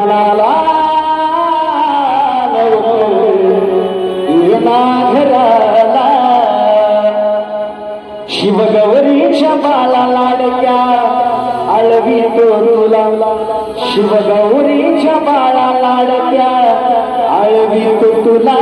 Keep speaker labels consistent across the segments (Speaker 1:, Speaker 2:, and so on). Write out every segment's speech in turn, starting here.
Speaker 1: म्हणाला घराला शिवगौरीच्या बाला लाडक्या आळवी तो लावला शिवगौरीच्या बाळा लाडक्या आळवी तो तुला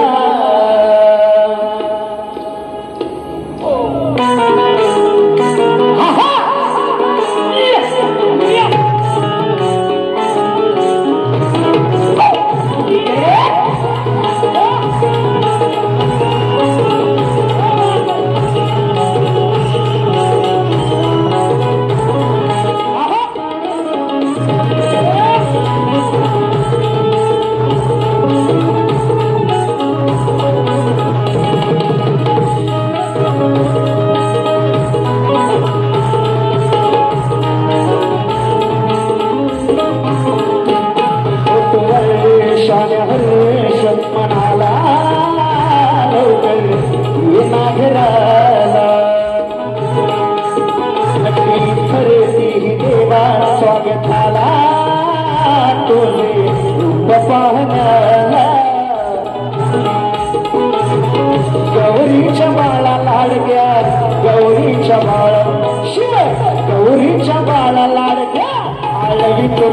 Speaker 1: स्वागताला तुझे रूप पाहण्याला गौरीच्या बाळा लाडक्या गौरीच्या बाळा शिव गौरीच्या बाळा लाडक्या. आळवी तो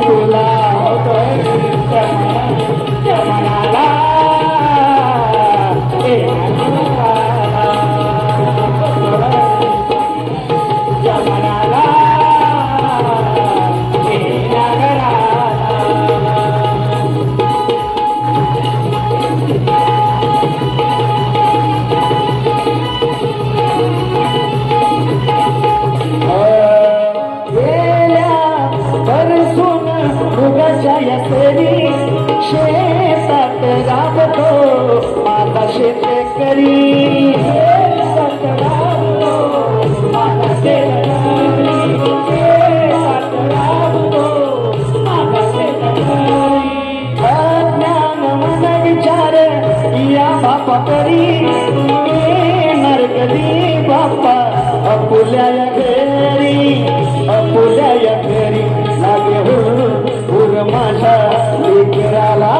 Speaker 1: अपुल्या या घरी अपुल्या या घरी लागे हुर हुर माझ्या लेकराला.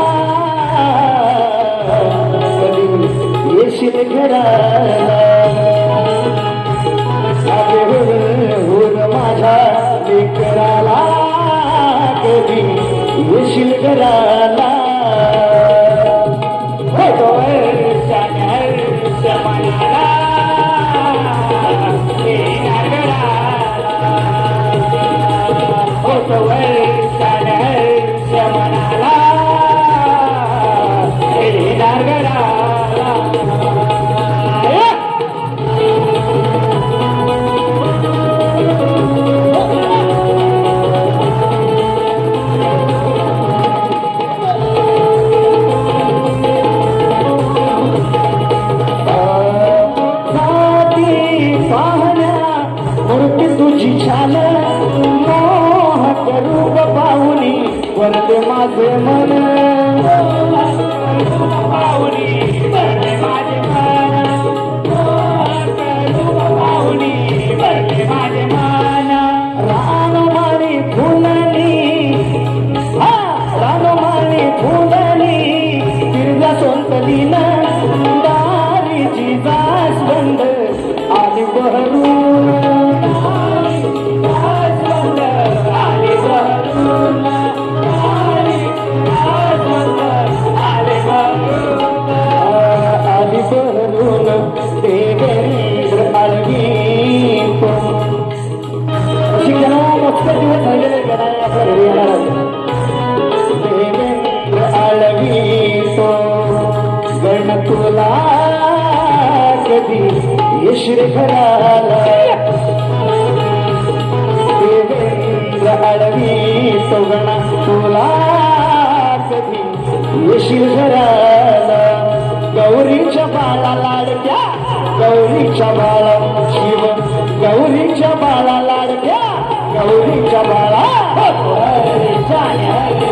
Speaker 1: कधी येशील घराला. लागे हुर हुर माझ्या लेकराला. कधी येशील घराला. माझे मन कधी येशील घराला. देवेंद्र आळवी तो तुला कधी येशील घराला. गौरीच्या बाला लाडक्या गौरीच्या बाला शिव गौरीच्या बाला लाडक्या गौरीच्या बाळा जाण्या